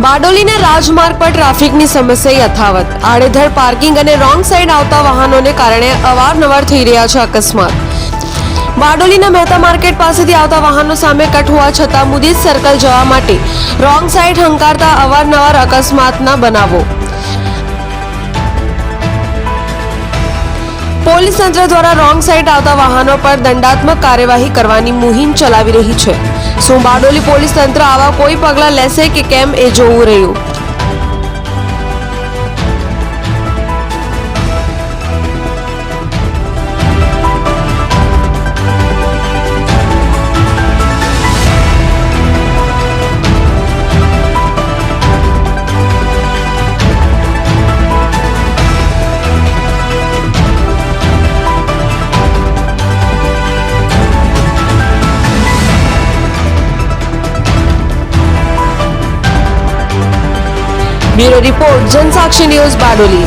બારડોલીના રાજમાર્ગ પર ટ્રાફિકની સમસ્યા યથાવત. આડેધડ પાર્કિંગ અને રોંગ સાઈડ આવતા વાહનોને કારણે અવારનવાર થઈ રહ્યા છે અકસ્માત. બારડોલીના મહેતા માર્કેટ પાસેથી આવતા વાહનો સામે કટ હોવા છતાં મુદિત સર્કલ જવા માટે રોંગ સાઈડ હંકારતા અવારનવાર અકસ્માતના બનાવો. પોલીસ તંત્ર દ્વારા રોંગ સાઈડ આવતા વાહનો પર દંડાત્મક કાર્યવાહી કરવાની મુહિમ ચલાવી રહી છે. શું બારડોલી પોલીસ તંત્ર આવા કોઈ પગલાં લેશે કે કેમ એ જોવું રહ્યું? Bureau report Jansakshi news Badoli.